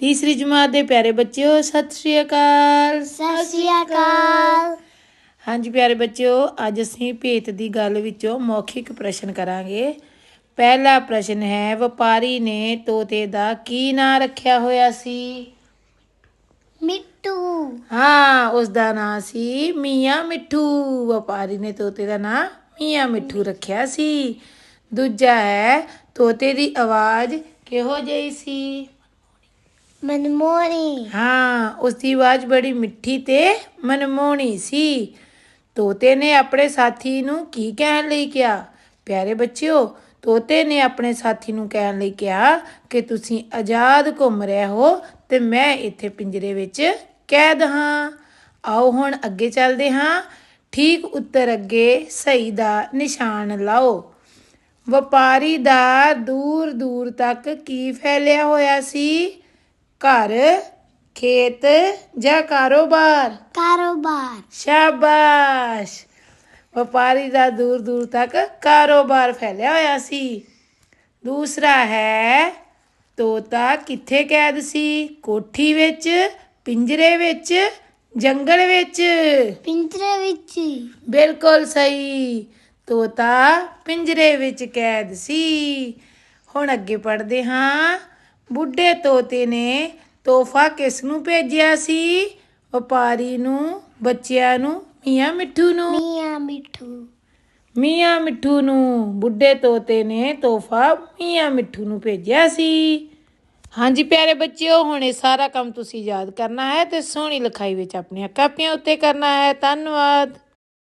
ਤੀਸਰੀ ਜਮਾਤ ਦੇ ਪਿਆਰੇ ਬੱਚਿਓ ਸਤਿ ਸ਼੍ਰੀ ਅਕਾਲ। ਸਤਿ ਸ਼੍ਰੀ ਅਕਾਲ। ਹਾਂਜੀ ਪਿਆਰੇ ਬੱਚਿਓ ਅੱਜ ਅਸੀਂ ਭੇਤ ਦੀ ਗੱਲ ਵਿੱਚੋਂ ਮੌਖਿਕ ਪ੍ਰਸ਼ਨ ਕਰਾਂਗੇ। ਪਹਿਲਾ ਪ੍ਰਸ਼ਨ ਹੈ ਵਪਾਰੀ ਨੇ ਤੋਤੇ ਦਾ ਕੀ ਨਾਂ ਰੱਖਿਆ ਹੋਇਆ ਸੀ? ਮਿੱਟੂ ਹਾਂ ਉਸ ਦਾ ਨਾਂ ਸੀ ਮੀਆਂ ਮਿੱਠੂ। ਵਪਾਰੀ ਨੇ ਤੋਤੇ ਦਾ ਨਾਂ ਮੀਆਂ ਮਿੱਠੂ ਰੱਖਿਆ ਸੀ। ਦੂਜਾ ਹੈ ਤੋਤੇ ਦੀ ਆਵਾਜ਼ ਕਿਹੋ ਜਿਹੀ ਸੀ? ਮਨਮੋਹਣੀ। ਹਾਂ ਉਸ ਦੀ ਆਵਾਜ਼ ਬੜੀ ਮਿੱਠੀ ਤੇ ਮਨਮੋਹਣੀ ਸੀ। ਤੋਤੇ ਨੇ ਆਪਣੇ ਸਾਥੀ ਨੂੰ ਕੀ ਕਹਿਣ ਲਈ ਕਿਹਾ? ਪਿਆਰੇ ਬੱਚਿਓ, ਤੋਤੇ ਨੇ ਆਪਣੇ ਸਾਥੀ ਨੂੰ ਕਹਿਣ ਲਈ ਕਿਹਾ ਕਿ ਤੁਸੀਂ ਆਜ਼ਾਦ ਘੁੰਮ ਰਹੇ ਹੋ ਤੇ ਮੈਂ ਇੱਥੇ ਪਿੰਜਰੇ ਵਿੱਚ ਕੈਦ ਹਾਂ। ਆਓ ਹੁਣ ਅੱਗੇ ਚੱਲਦੇ ਹਾਂ। ਠੀਕ ਉੱਤਰ ਅੱਗੇ ਸਹੀ ਦਾ ਨਿਸ਼ਾਨ ਲਾਓ। ਵਪਾਰੀ ਦਾ ਦੂਰ ਦੂਰ ਤੱਕ ਕੀ ਫੈਲਿਆ ਹੋਇਆ ਸੀ? ਘਰ ਖੇਤ ਜਾਂ ਕਾਰੋਬਾਰ? ਕਾਰੋਬਾਰ। ਸ਼ਾਬਾਸ਼! ਵਪਾਰੀ ਦਾ ਦੂਰ ਦੂਰ ਤੱਕ ਕਾਰੋਬਾਰ ਫੈਲਿਆ ਹੋਇਆ ਸੀ। ਦੂਸਰਾ ਹੈ ਤੋਤਾ ਕਿੱਥੇ ਕੈਦ ਸੀ? ਕੋਠੀ ਵਿੱਚ ਪਿੰਜਰੇ ਵਿੱਚ ਜੰਗਲ ਵਿੱਚ? ਪਿੰਜਰੇ ਵਿੱਚ। ਬਿਲਕੁਲ ਸਹੀ! ਤੋਤਾ ਪਿੰਜਰੇ ਵਿੱਚ ਕੈਦ ਸੀ। ਹੁਣ ਅੱਗੇ ਪੜ੍ਹਦੇ ਹਾਂ। ਬੁੱਢੇ ਤੋਤੇ ਨੇ ਤੋਹਫਾ ਕਿਸ ਨੂੰ ਭੇਜਿਆ ਸੀ? ਵਪਾਰੀ ਨੂੰ ਬੱਚਿਆਂ ਨੂੰ ਮੀਆਂ ਮਿੱਠੂ ਨੂੰ? ਮੀਆਂ ਮਿੱਠੂ। ਮੀਆਂ ਮਿੱਠੂ ਨੂੰ। ਬੁੱਢੇ ਤੋਤੇ ਨੇ ਤੋਹਫਾ ਮੀਆਂ ਮਿੱਠੂ ਨੂੰ ਭੇਜਿਆ ਸੀ। ਹਾਂਜੀ ਪਿਆਰੇ ਬੱਚਿਓ ਹੁਣ ਇਹ ਸਾਰਾ ਕੰਮ ਤੁਸੀਂ ਯਾਦ ਕਰਨਾ ਹੈ ਤੇ ਸੋਹਣੀ ਲਿਖਾਈ ਵਿੱਚ ਆਪਣੀਆਂ ਕਾਪੀਆਂ ਉੱਤੇ ਕਰਨਾ ਹੈ। ਧੰਨਵਾਦ।